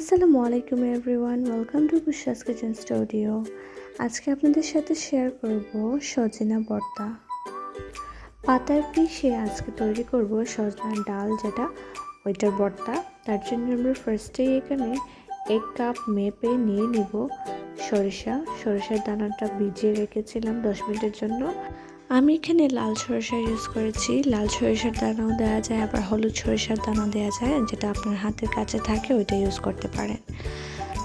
আসসালামু আলাইকুম everyone, welcome to Busha's kitchen studio. আজকে আপনাদের সাথে শেয়ার করব সজনা ভর্তা। পাতার পিষে আজকে তৈরি করব সজনার ডাল, যেটা ওইটার ভর্তা। তার জন্য আমরা ফার্স্টেই এখানে এক কাপ মেপে নিয়ে নিব সরিষা। সরিষার দানাটা ভিজিয়ে রেখেছিলাম দশ মিনিটের জন্য। আমি এখানে লাল সরিষা ইউজ করেছি। লাল সরিষার দানাও দেওয়া যায়, আবার হলুদ সরিষার দানাও দেওয়া যায়, যেটা আপনার হাতের কাছে থাকে ওইটা ইউজ করতে পারেন।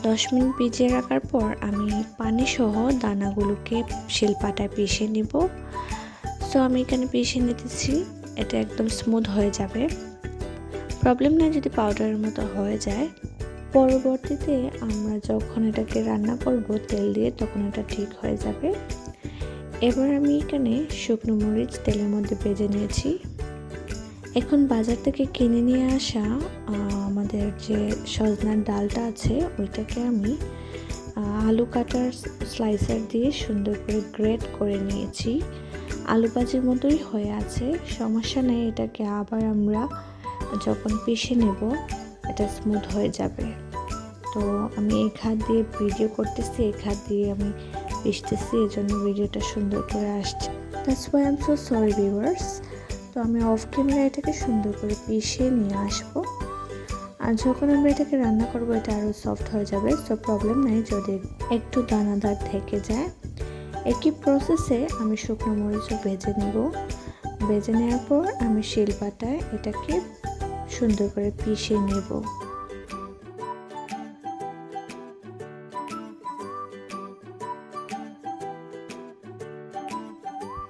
দশ মিনিট ভিজিয়ে রাখার পর আমি পানি সহ দানাগুলোকে শিলপাটায় পিষে নিব। সো আমি এখানে পিষে নিতেছি, এটা একদম স্মুথ হয়ে যাবে। প্রবলেম না যদি পাউডারের মতো হয়ে যায়। পরবর্তীতে আমরা যখন এটাকে রান্না করব তেল দিয়ে, তখন এটা ঠিক হয়ে যাবে। এবার আমি এখানে শুকনো মরিচ তেলের মধ্যে ভেজে নিয়েছি। এখন বাজার থেকে কিনে নিয়ে আসা আমাদের যে সজনার ডালটা আছে, ওইটাকে আমি আলু কাটার স্লাইসার দিয়ে সুন্দর করে গ্রেট করে নিয়েছি। আলু ভাজির মতোই হয়ে আছে। সমস্যা নেই, এটাকে আবার আমরা যখন পিষে নেব, এটা স্মুথ হয়ে যাবে। তো আমি এই খাত দিয়ে ভিডিও করতেছি, এই খাত দিয়ে আমি পিসতেছি এই জন্য ভিডিওটা সুন্দর করে আসছে। That's why I'm so sorry viewers তো আমি অফ ক্যামেরা এটাকে সুন্দর করে পিষে নিয়ে আসব। আর যখন আমরা এটাকে রান্না করব, এটা আরও সফট হয়ে যাবে সো প্রবলেম নেই যদি একটু দানাদার থেকে যায়। একই প্রসেসে আমি শুকনো মরিচও ভেজে নেব। ভেজে নেওয়ার পর আমি শিলপাটায় এটাকে সুন্দর করে পিষে নেব।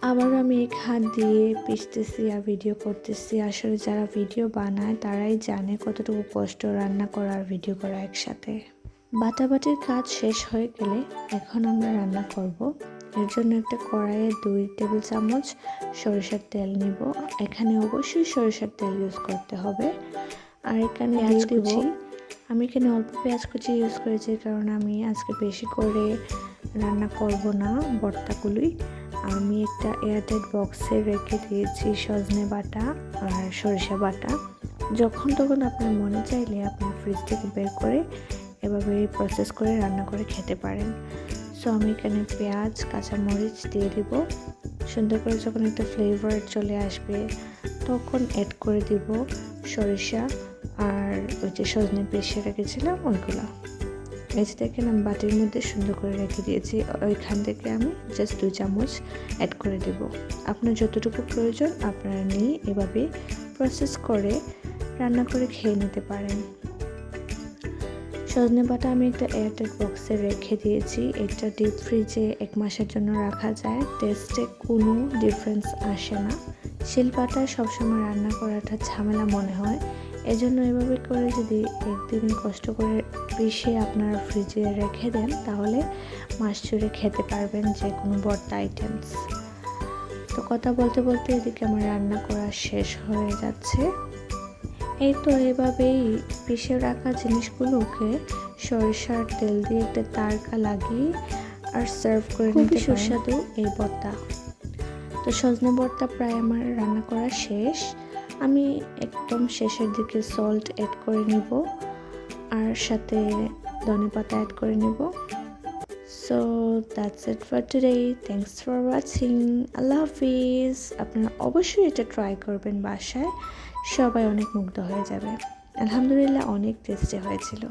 আবার আমি এক হাত দিয়ে পিসতেছি আর ভিডিও করতেছি। আসলে যারা ভিডিও বানায় তারাই জানে কতটুকু কষ্ট রান্না করা আর ভিডিও করা একসাথে। বাটাবাটির কাজ শেষ হয়ে গেলে এখন আমরা রান্না করব। এর জন্য একটা কড়াইয়ে দুই টেবিল চামচ সরিষার তেল নিব। এখানে অবশ্যই সরিষার তেল ইউজ করতে হবে। আর এখানে পেঁয়াজ কুচি। আমি এখানে অল্প পেঁয়াজ কুচি ইউজ করেছি কারণ আমি আজকে বেশি করে রান্না করব না ভর্তাগুলোই আমি একটা এয়ারটাইট বক্সে রেখে দিয়েছি সজনে বাটা আর সরিষা বাটা। যখন তখন আপনার মনে চাইলে আপনি ফ্রিজ থেকে বের করে এভাবে প্রসেস করে রান্না করে খেতে পারেন। সো আমি এখানে পেঁয়াজ, কাঁচামরিচ দিয়ে দিব। সুন্দর করে যখন একটা ফ্লেভার চলে আসবে, তখন অ্যাড করে দিব সরিষা আর ওই যে সজনে পেশে রেখেছিলাম, ওইগুলো। এই দেখেন, আমি বাটির মধ্যে সুন্দর করে রেখে দিয়েছি। ওইখান থেকে আমি জাস্ট দুই চামচ অ্যাড করে দেব। আপনার যতটুকু প্রয়োজন আপনারা নিয়ে এভাবে প্রসেস করে রান্না করে খেয়ে নিতে পারেন। সজনে বাটা আমি একটা এয়ারটেল বক্সে রেখে দিয়েছি। এটা ডিপ ফ্রিজে এক মাসের জন্য রাখা যায়। টেস্টে কোনো ডিফারেন্স আসে না। শিলপাটায় সবসময় রান্না করাটা ঝামেলা মনে হয়। এজন্য এভাবে করে যদি একদিন কষ্ট করে পিষে আপনার ফ্রিজে রেখে দেন তাহলে মাস জুড়ে খেতে পারবেন যে কোনো বর্তা আইটেমস তো কথা বলতে বলতে এদিকে আমার রান্না করা শেষ হয়ে যাচ্ছে। এই তো এভাবেই পিষে রাখা জিনিসগুলোকে সরিষার তেল দিয়ে একটা তারকা লাগিয়ে আর সার্ভ করে নিতে সুস্বাদু। এই বর্তা তো সজনে বর্তা প্রায় আমার রান্না করা শেষ। আমি একদম শেষের দিকে সল্ট অ্যাড করে নিব, আর সাথে ধনে পাতা অ্যাড করে নিব। So that's it for today thanks for watching আল্লাহ হাফিজ। আপনারা অবশ্যই এটা ট্রাই করবেন বাসায়। সবাই অনেক মুগ্ধ হয়ে যাবে। আলহামদুলিল্লাহ, অনেক টেস্টি হয়েছিল।